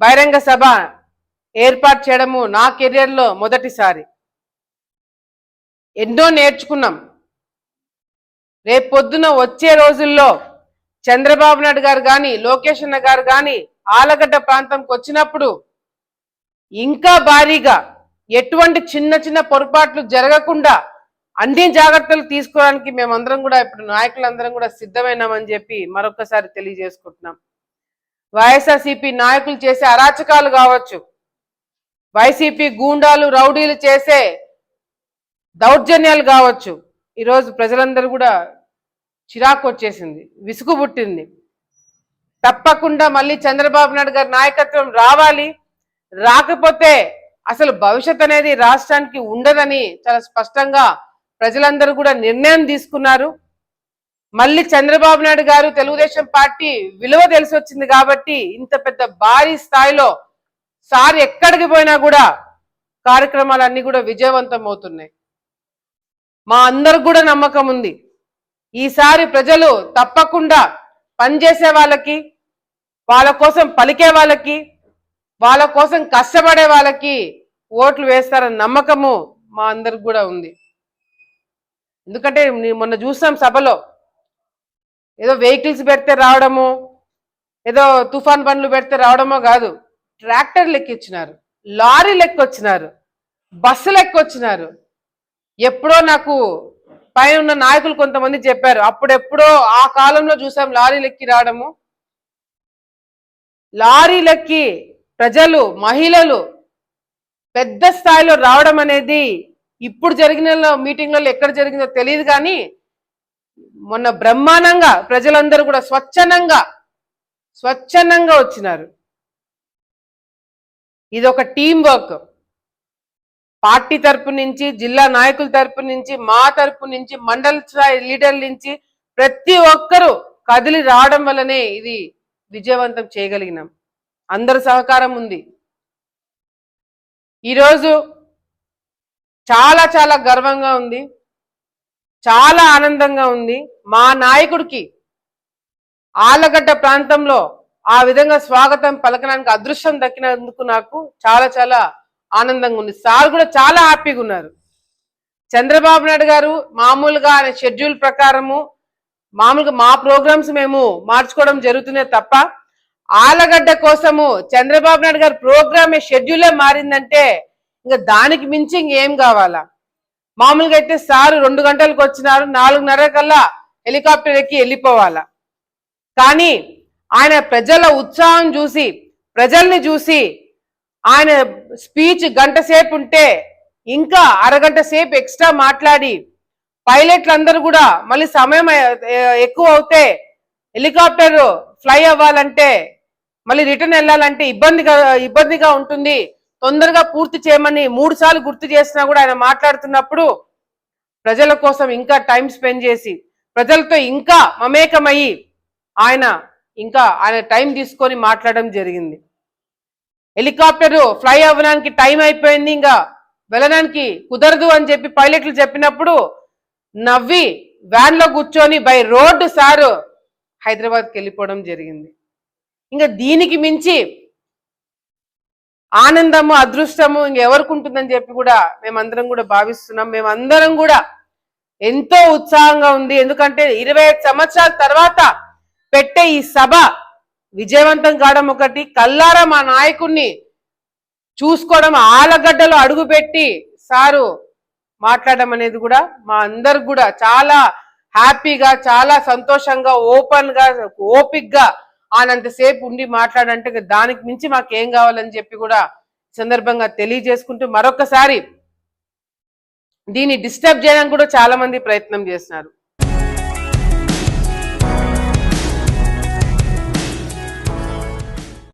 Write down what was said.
బహిరంగ సభ ఏర్పాటు చేయడము నా కెరియర్లో మొదటిసారి. ఎన్నో నేర్చుకున్నాం. రేపు పొద్దున వచ్చే రోజుల్లో చంద్రబాబు నాయుడు గారు కానీ లోకేష్ అన్న గారు కానీ ఆలగడ్డ ప్రాంతంకి వచ్చినప్పుడు ఇంకా భారీగా ఎటువంటి చిన్న చిన్న పొరపాట్లు జరగకుండా అన్ని జాగ్రత్తలు తీసుకోవడానికి మేమందరం కూడా ఇప్పుడు నాయకులందరం కూడా సిద్ధమైనామని చెప్పి మరొకసారి తెలియజేసుకుంటున్నాం. వైఎస్ఆర్సీపీ నాయకులు చేసే అరాచకాలు కావచ్చు. వైసీపీ గూండాలు రౌడీలు చేసే దౌర్జన్యాలు కావచ్చు. ఈరోజు ప్రజలందరూ కూడా చిరాకు వచ్చేసింది విసుగు పుట్టింది. తప్పకుండా మళ్ళీ చంద్రబాబు నాయుడు గారి నాయకత్వం రావాలి. రాకపోతే అసలు భవిష్యత్ అనేది రాష్ట్రానికి ఉండదని చాలా స్పష్టంగా ప్రజలందరూ కూడా నిర్ణయం తీసుకున్నారు. మళ్ళీ చంద్రబాబు నాయుడు గారు తెలుగుదేశం పార్టీ విలువ తెలిసి వచ్చింది కాబట్టి ఇంత పెద్ద భారీ స్థాయిలో సార్ ఎక్కడికి పోయినా కూడా కార్యక్రమాలన్నీ కూడా విజయవంతం అవుతున్నాయి. మా అందరికి కూడా నమ్మకం ఉంది. ఈసారి ప్రజలు తప్పకుండా పనిచేసే వాళ్ళకి వాళ్ళ కోసం పలికే వాళ్ళకి వాళ్ళ కోసం కష్టపడే వాళ్ళకి ఓట్లు వేస్తారన్న నమ్మకము మా అందరికి కూడా ఉంది. ఎందుకంటే మొన్న చూసాం సభలో ఏదో వెహికల్స్ పెడితే రావడము ఏదో తుఫాన్ బండ్లు పెడితే రావడమో కాదు. ట్రాక్టర్ లెక్కిచ్చినారు లారీ లెక్కొచ్చినారు బస్సు లెక్కొచ్చినారు. ఎప్పుడో నాకు పైన ఉన్న నాయకులు కొంతమంది చెప్పారు అప్పుడెప్పుడో ఆ కాలంలో చూసాం లారీలెక్కి రావడము. లారీలెక్కి ప్రజలు మహిళలు పెద్ద స్థాయిలో రావడం అనేది ఇప్పుడు జరిగిన మీటింగ్లలో ఎక్కడ జరిగిందో తెలియదు కానీ మొన్న బ్రహ్మాండంగా ప్రజలందరూ కూడా స్వచ్ఛందంగా స్వచ్ఛందంగా వచ్చినారు. ఇది ఒక టీం వర్క్ పార్టీ తరపు నుంచి జిల్లా నాయకుల తరపు నుంచి మా తరపు నుంచి మండల స్థాయి లీడర్ల నుంచి ప్రతి ఒక్కరూ కదిలి రావడం వల్లనే ఇది విజయవంతం చేయగలిగినాం. అందరి సహకారం ఉంది. ఈరోజు చాలా చాలా గర్వంగా ఉంది. చాలా ఆనందంగా ఉంది. మా నాయకుడికి ఆలగడ్డ ప్రాంతంలో ఆ విధంగా స్వాగతం పలకడానికి అదృష్టం దక్కినందుకు నాకు చాలా చాలా ఆనందంగా ఉంది. సార్ కూడా చాలా హ్యాపీగా ఉన్నారు. చంద్రబాబు నాయుడు గారు మామూలుగా ఆయన షెడ్యూల్ ప్రకారము మామూలుగా మా ప్రోగ్రామ్స్ మేము మార్చుకోవడం జరుగుతున్నాయి తప్ప ఆలగడ్డ కోసము చంద్రబాబు నాయుడు గారి ప్రోగ్రామ్ షెడ్యూలే మారిందంటే ఇంకా దానికి మించి ఇంకేం కావాలా? మామూలుగా అయితే సారు రెండు గంటలకు వచ్చినారు నాలుగున్నర కల్లా హెలికాప్టర్ ఎక్కి వెళ్ళిపోవాలా. కానీ ఆయన ప్రజల ఉత్సాహం చూసి ప్రజల్ని చూసి ఆయన స్పీచ్ గంట సేపు ఉంటే ఇంకా అరగంట సేపు ఎక్స్ట్రా మాట్లాడి పైలట్లందరూ కూడా మళ్ళీ సమయం ఎక్కువ అవుతే హెలికాప్టర్ ఫ్లై అవ్వాలంటే మళ్ళీ రిటర్న్ వెళ్ళాలంటే ఇబ్బందిగా ఇబ్బందిగా ఉంటుంది. తొందరగా పూర్తి చేయమని మూడు సార్లు గుర్తు చేసినా కూడా ఆయన మాట్లాడుతున్నప్పుడు ప్రజల కోసం ఇంకా టైం స్పెండ్ చేసి ప్రజలతో ఇంకా మమేకమయ్యి ఆయన ఇంకా ఆయన టైం తీసుకొని మాట్లాడడం జరిగింది. హెలికాప్టర్ ఫ్లై అవ్వడానికి టైం అయిపోయింది ఇంకా వెళ్ళడానికి కుదరదు అని చెప్పి పైలట్లు చెప్పినప్పుడు నవ్వి వ్యాన్లో కూర్చొని బై రోడ్డు సారు హైదరాబాద్కి వెళ్ళిపోవడం జరిగింది. ఇంకా దీనికి మించి ఆనందము అదృష్టము ఇంకెవరికి ఉంటుందని చెప్పి కూడా మేమందరం కూడా భావిస్తున్నాం. మేమందరం కూడా ఎంతో ఉత్సాహంగా ఉంది. ఎందుకంటే ఇరవై ఐదు సంవత్సరాల తర్వాత పెట్టే ఈ సభ విజయవంతం కావడం ఒకటి కల్లారా మా నాయకుణ్ణి చూసుకోవడం ఆలగడ్డలో అడుగుపెట్టి సారు మాట్లాడడం అనేది కూడా మా అందరు కూడా చాలా హ్యాపీగా చాలా సంతోషంగా ఓపెన్గా ఓపిక్గా ఆనంతసేపు ఉండి మాట్లాడంటే దానికి మించి మాకేం కావాలని చెప్పి కూడా సందర్భంగా తెలియజేసుకుంటూ మరొకసారి దీన్ని డిస్టర్బ్ చేయడానికి కూడా చాలా మంది ప్రయత్నం చేస్తున్నారు.